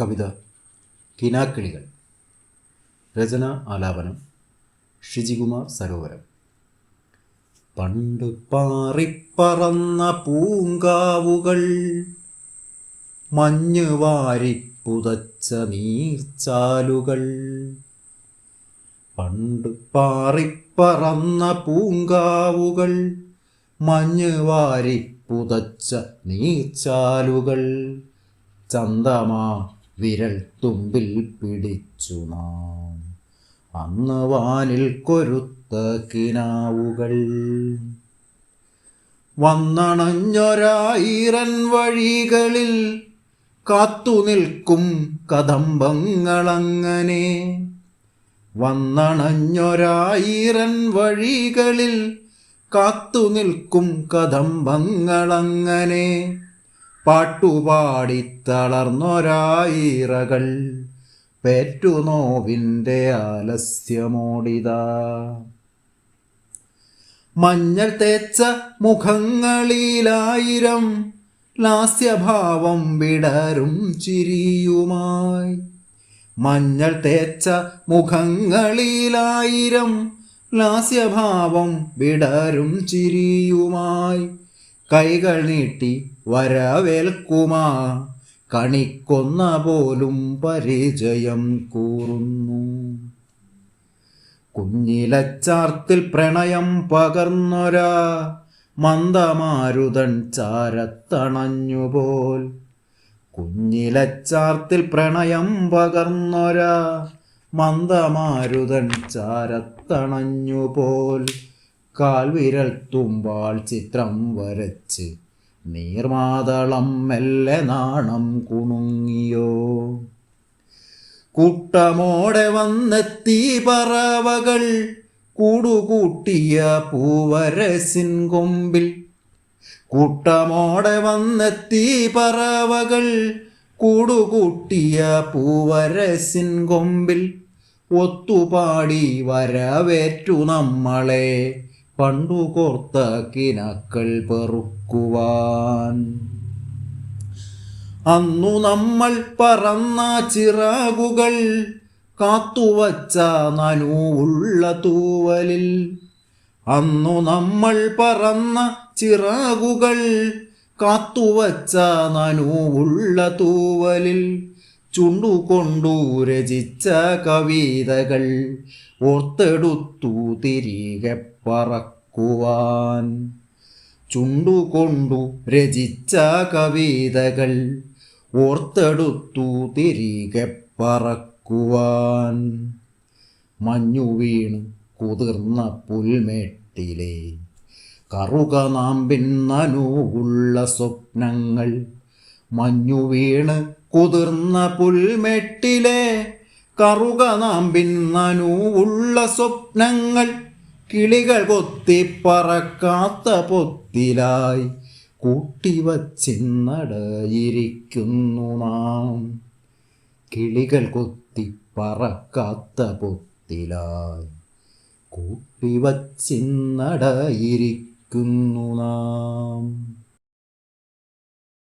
കവിത കിനാക്കിളികൾ രചന ആലാപനം ഷിജികുമാർ സരോവരം. പണ്ട് പാറിപ്പറന്ന പൂങ്കാവുകൾ മഞ്ഞ് വാരി പുതച്ച നീർച്ചാലുകൾ. പണ്ട് പാറിപ്പറന്ന പൂങ്കാവുകൾ മഞ്ഞ് വാരി പുതച്ച നീർച്ചാലുകൾ. ചന്തമാ വിരൽ തുമ്പിൽ പിടിച്ചു നാം. അന്ന് വാനിൽ കൊരുത്ത കിനാവുകൾ. വന്നണഞ്ഞൊരായിരൻ വഴികളിൽ കാത്തുനിൽക്കും കദംബങ്ങളങ്ങനെ. വന്നണഞ്ഞൊരായിരൻ വഴികളിൽ കാത്തുനിൽക്കും കദംബങ്ങളങ്ങനെ. പാട്ടുപാടി തളർന്നൊരായിറകൾ പേറ്റുനോവിന്റെ ആലസ്യമോടിതാ. മഞ്ഞൾ തേച്ച മുഖങ്ങളിലായിരം ലാസ്യഭാവം വിടരും ചിരിയുമായി. മഞ്ഞൾ തേച്ച മുഖങ്ങളിലായിരം ലാസ്യഭാവം വിടരും ചിരിയുമായി. കൈകൾ നീട്ടി വരവേൽക്കുമാ. കണിക്കൊന്ന പോലും പരിചയം കൂറുന്നു. കുഞ്ഞിലച്ചാർത്തിൽ പ്രണയം പകർന്നൊരാ. മന്ദമാരുതൻ ചാരത്തണഞ്ഞുപോൽ. കുഞ്ഞിലച്ചാർത്തിൽ പ്രണയം പകർന്നൊരാ. മന്ദമാരുതൻ ചാരത്തണഞ്ഞുപോൽ. കാൽവിരൽ തുമ്പാൾ ചിത്രം വരച്ച് നീർമാതളം മെല്ലെ നാണം കുണുങ്ങിയോ? കൂട്ടമോടെ വന്നെത്തി പറവകൾ കൂടുകൂട്ടിയ പൂവരസിൻ കൊമ്പിൽ. കൂട്ടമോടെ വന്നെത്തി പറവകൾ കൂടുകൂട്ടിയ പൂവരസിൻ കൊമ്പിൽ. ഒത്തുപാടി വരവേറ്റു നമ്മളെ പണ്ടു കോർത്ത കിനാക്കൾ പെറുക്കുവാൻ. അന്നു നമ്മൾ പറന്ന ചിറകുകൾ കാത്തുവച്ച നനുവുള്ള തൂവലിൽ. അന്നു നമ്മൾ പറന്ന ചിറകുകൾ കാത്തുവച്ച നനുവുള്ള തൂവലിൽ. ചുണ്ടുകൊണ്ടു രചിച്ച കവിതകൾ ഓർത്തെടുത്തു തിരികെ പറക്കുവാൻ ചുണ്ടുകൊണ്ടു രചിച്ച കവിതകൾ ഓർത്തെടുത്തു തിരികെ പറക്കുവാൻ. മഞ്ഞു വീണ് കുതിർന്ന പുൽമേട്ടിലെ കറുക നാമ്പിൻ സ്വപ്നങ്ങൾ മഞ്ഞു വീണ് കുതിർന്ന പുൽമെട്ടിലെ കറുക നാമ്പിൻ നനുവുള്ള സ്വപ്നങ്ങൾ കിളികൾ കൊത്തി പൊത്തിലായി കൂട്ടിവച്ചിന്നടയിരിക്കുന്നു നാം. കിളികൾ കൊത്തി പറക്കാത്ത പൊത്തിലായി കൂട്ടിവച്ചിന്നടയിരിക്കുന്നു നാം.